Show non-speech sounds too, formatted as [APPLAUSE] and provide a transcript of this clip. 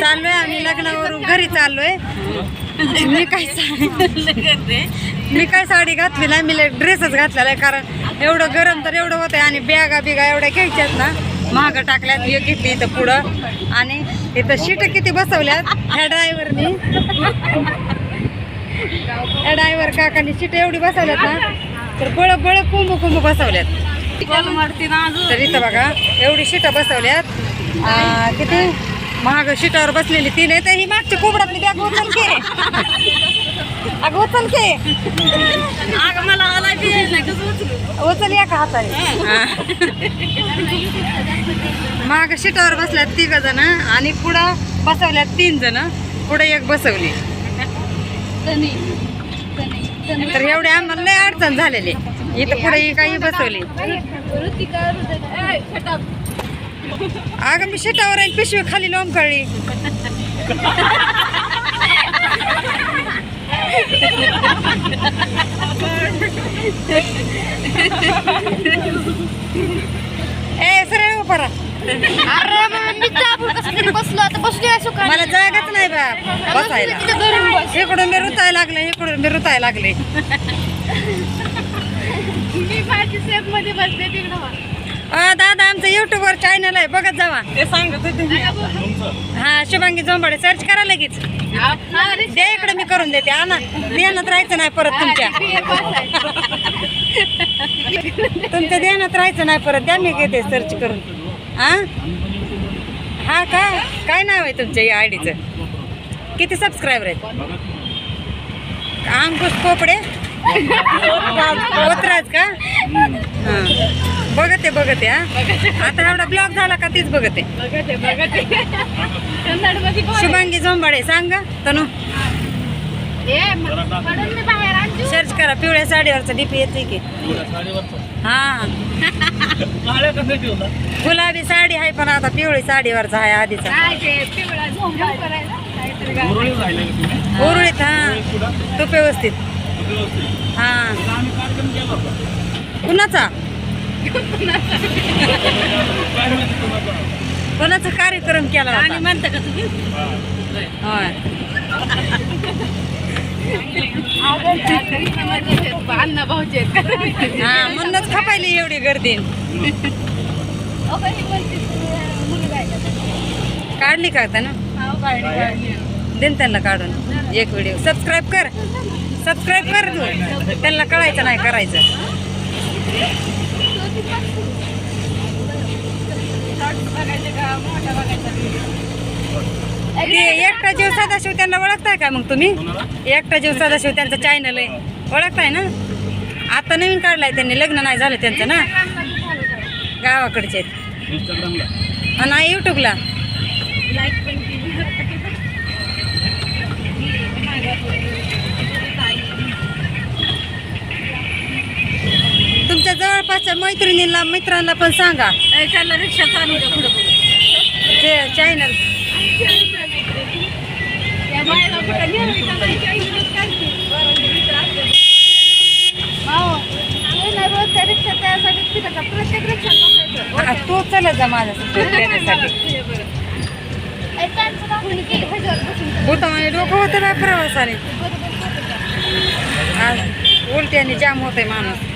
चाललोय आम्ही लग्नावरून घरी चाललोय. मी काय सा- मी काय साडी घातली नाही मी ड्रेसच घातलेला आहे कारण एवढं गरम तर एवढं होतंय आणि बॅगा बिगा एवढ्या घ्यायच्यात ना महाग टाकल्यात हे घेतली इथं पुढं. आणि इथं शीट किती बसवल्यात ह्या ड्रायव्हरनी ह्या ड्रायव्हर काकांनी शीट एवढी बसवल्यात ना तर बळ बळ कुंभ कुंभ बसवल्यात तर इथं बघा एवढी शिटा बसवल्यात. आ, किती? महाग शिटावर बसलेली तीन आहे तर ही मागची कोबडातली बॅग उचल के. अगं उचल के. अगं मला आला बी उचलू? या का हाताने? महाग शिटावर बसल्यात तिघ जण आणि पुढं बसवल्यात तीन जण. पुढे एक बसवली. तर एवढे आम्हाला लय अडचण झालेली. इथं पुढे काही बसवली. अगं मी शिटावर आहे पिशवी खाली लोंबकळली ए सरळ. अरे मग मी चापून कसं तरी बसलो आता बसली असो का मला जागाच नाही बा बसायला. तिथं घरून बस. इकडून मी रुतायला लागले इकडून मी रुतायला लागले. मी माझी सेफमध्ये बसले तिकडं दादा आमचं युट्यूब वर चॅनल आहे. बघत जावा. ते सांगत हा शुभांगी जोंबाडे सर्च करा लगेच. द्या इकडे मी करून देते. आणा ध्यानात राहायचं नाही परत तुमच्या. तुमच्या ध्यानात राहायचं नाही परत. द्या मी घेते सर्च करून. हा? हा का? काय नाव आहे तुमच्या या आयडीचं? किती सबस्क्रायबर आहेत? अंकुश पोपडे [LAUGHS] पोतराज का? हा. बघते बघते हा. आता एवढा ब्लॉग झाला का तीच बघते. शुभांगी जोंबाडे सांग तनू. सर्च करा पिवळ्या साडीवरचा डीपी येते की. हा. गुलाबी साडी आहे पण आता पिवळी साडीवरचा आहे आधीचा. ते. उरुळीत हा. तूप व्यवस्थित हा. कुणाचा? कोणाचा कार्यक्रम केला होता? म्हणता का तुम्ही? होय. अण्णा भाऊचे? हा म्हणूनच खपायली एवढी गर्दी? काढली का ना. देन त्यांना काढून. एक व्हिडिओ सबस्क्राईब कर. सबस्क्राईब कर तू. त्यांना कळायचं नाही करायचं. एकटा जीव सदाशिव त्यांना ओळखताय का मग तुम्ही? एकटा जीव सदाशिव त्यांचं चॅनल आहे. ओळखताय ना? आता नवीन काढलाय त्यांनी लग्न नाही झालं त्यांचं ना? गावाकडचे आहेत. आणि युट्यूबला जवळपासच्या मैत्रिणींना मित्रांना पण सांगा ए, त्याला रिक्षा चालू द्या पुढं पुढं. ते चॅनल त्या बायला कुठं नेलं का नाही? काही दिवस काढते. बरं, ते मित्र असले. हो. ते चलत जा माझ्यासाठी देण्यासाठी हे बरं. ए, त्यांचं दाखवून की ह्याच्यावर बसून चला. भूतामाने डोकं होतं ना प्रवासाने होतं उलट्याने जाम होते माणूस